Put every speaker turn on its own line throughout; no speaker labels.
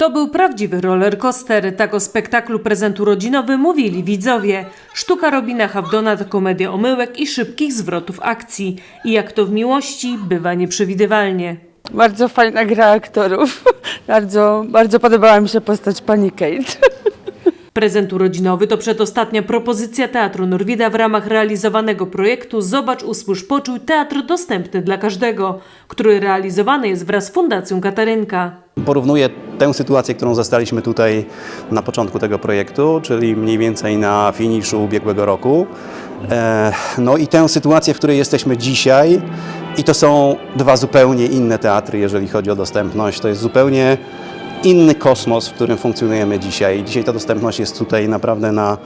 To był prawdziwy rollercoaster. Tak o spektaklu prezentu rodzinowy mówili widzowie. Sztuka Robina Havdona to komedia omyłek i szybkich zwrotów akcji. I jak to w miłości, bywa nieprzewidywalnie.
Bardzo fajna gra aktorów. bardzo, bardzo podobała mi się postać pani Kate.
Prezent urodzinowy to przedostatnia propozycja Teatru Norwida w ramach realizowanego projektu Zobacz, usłysz, poczuj teatr dostępny dla każdego, który realizowany jest wraz z Fundacją Katarynka.
Porównuję tę sytuację, którą zastaliśmy tutaj na początku tego projektu, czyli mniej więcej na finiszu ubiegłego roku. E, No i tę sytuację, w której jesteśmy dzisiaj. I to są dwa zupełnie inne teatry, jeżeli chodzi o dostępność. To jest zupełnie inny kosmos, w którym funkcjonujemy dzisiaj. Dzisiaj ta dostępność jest tutaj naprawdę na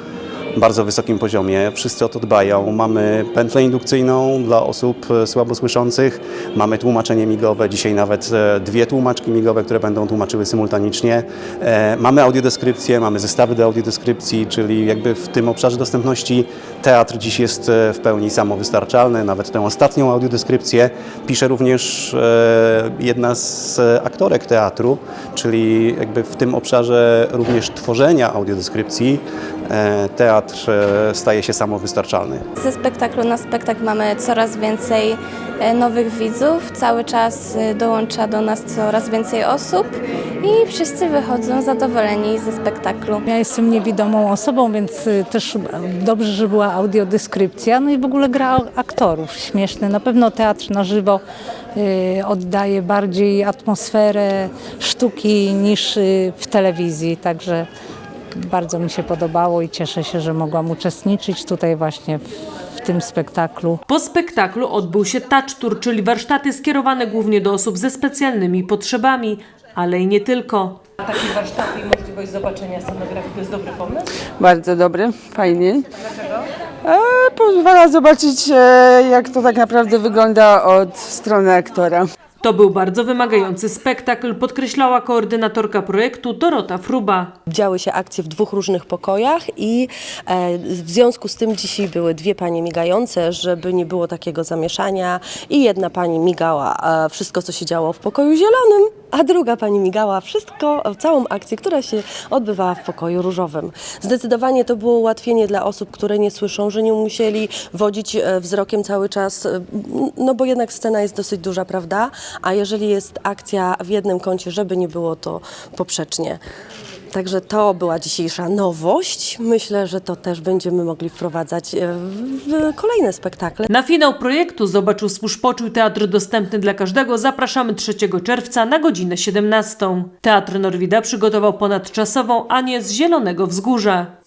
bardzo wysokim poziomie. Wszyscy o to dbają. Mamy pętlę indukcyjną dla osób e, słabosłyszących, mamy tłumaczenie migowe, dzisiaj nawet e, dwie tłumaczki migowe, które będą tłumaczyły symultanicznie. E, Mamy audiodeskrypcję, mamy zestawy do audiodeskrypcji, czyli jakby w tym obszarze dostępności teatr dziś jest w pełni samowystarczalny. Nawet tę ostatnią audiodeskrypcję pisze również jedna z aktorek teatru, czyli jakby w tym obszarze również tworzenia audiodeskrypcji e, teatr e, staje się samowystarczalny.
Ze spektaklu na spektakl mamy coraz więcej e, nowych widzów, cały czas dołącza do nas coraz więcej osób i wszyscy wychodzą zadowoleni ze spektaklu.
Ja jestem niewidomą osobą, więc też dobrze, że była audiodeskrypcja, no i w ogóle gra aktorów śmieszny. Na pewno teatr na żywo oddaje bardziej atmosferę sztuki niż w telewizji, także bardzo mi się podobało i cieszę się, że mogłam uczestniczyć tutaj właśnie w, w tym spektaklu.
Po spektaklu odbył się touch tour, czyli warsztaty skierowane głównie do osób ze specjalnymi potrzebami, ale i nie tylko. Takie warsztaty i możliwość zobaczenia scenografii to jest dobry pomysł?
Bardzo dobry, fajnie. E, pozwala zobaczyć, e, jak to tak naprawdę wygląda od strony aktora.
To był bardzo wymagający spektakl, podkreślała koordynatorka projektu Dorota Fruba.
Działy się akcje w dwóch różnych pokojach i e, w związku z tym dzisiaj były dwie panie migające, żeby nie było takiego zamieszania i jedna pani migała e, wszystko, co się działo w pokoju zielonym, a druga pani migała wszystko, całą akcję, która się odbywała w pokoju różowym. Zdecydowanie to było ułatwienie dla osób, które nie słyszą, że nie musieli wodzić e, wzrokiem cały czas, no bo jednak scena jest dosyć duża, prawda? A jeżeli jest akcja w jednym kącie, żeby nie było to poprzecznie. Także to była dzisiejsza nowość. Myślę, że to też będziemy mogli wprowadzać e, w kolejne spektakle.
Na finał projektu Zobacz, usłysz, poczuj teatr dostępny dla każdego zapraszamy 3 czerwca na godzinę 17. Teatr Norwida przygotował ponadczasową Anię z Zielonego Wzgórza.